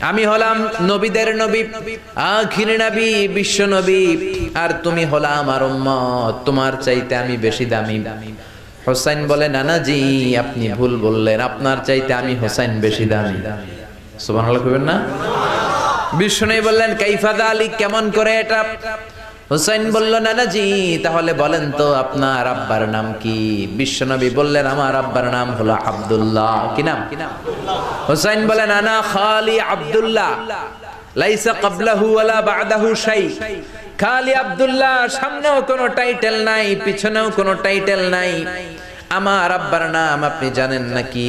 আমি হলাম নবীদের নবী, আখির নবী, বিশ্ব নবী। আর তুমি হলাম আমার উম্মত, তোমার চাইতে আমি বেশি দামি। হোসাইন বলে, নানা জি, আপনি ভুল বললেন, আপনার চাইতে আমি হোসাইন বেশি দামি। সুবহানাল্লাহ কইবেন না? বিষ্ণু বললেন কাইফাদা আলী কেমন করে এটা? হুসাইন বলল নানা জি তাহলে বলেন তো আপনার আব্বার নাম কি? বিশ্বনবী বললেন, আমার আব্বার নাম হলো আব্দুল্লাহ। কি নাম? হুসাইন বলেন আনা খালি আব্দুল্লাহ। লাইসা ক্বাবলাহু ওয়ালা বা'দাহু শাই। খালি আব্দুল্লাহ, সামনেও কোনো টাইটেল নাই, পিছনেও কোনো টাইটেল নাই। আমার আব্বার নাম আপনি জানেন নাকি?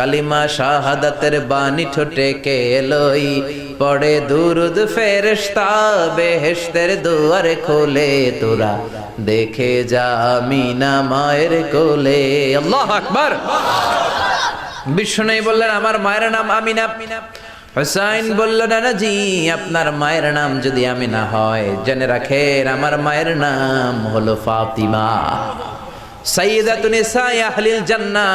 কালিমা শাহাদাতের বাণী ঠোঁটে কে লই? পড়ে দুরুদ ফেরেশতা, বেহেশতের দুয়ার খোলে তোরা। দেখে যা মিনা মায়ের কোলে। আল্লাহ আকবার। বিষ্ণু বললেন, আমার মায়ের নাম আমিনা। হুসাইন বলল নানা জি আপনার মায়ের নাম যদি আমি না হয়, জেনে রাখেন আমার মায়ের নাম হলো ফাতিমা। সাইয়্যিদাতুন নিসাই আহলিল জান্নাহ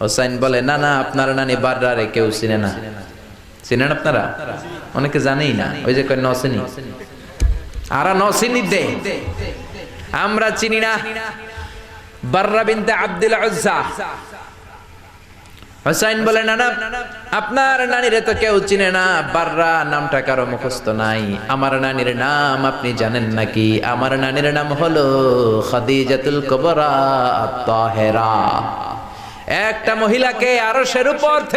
হোসাইন বলে, না না, আপনার নানি বাররারে কেউ চিনে না। চিনেন আপনারা? অনেকে জানেই না। ওই যে কয় নসিনি আরা নসিনি দে। আমরা চিনি না বাররা বিনতে আব্দুল হোসাইন বলে, না না, আপনার নানিরে তো কেউ চিনে না। বাররা নামটা কারও মুখস্থ নাই। আমার নানির নাম আপনি জানেন নাকি? আমার নানির নাম হলো খাদিজাতুল কুবরা আত-তাহেরা। একটা মহিলাকে আরশের উপর থেকে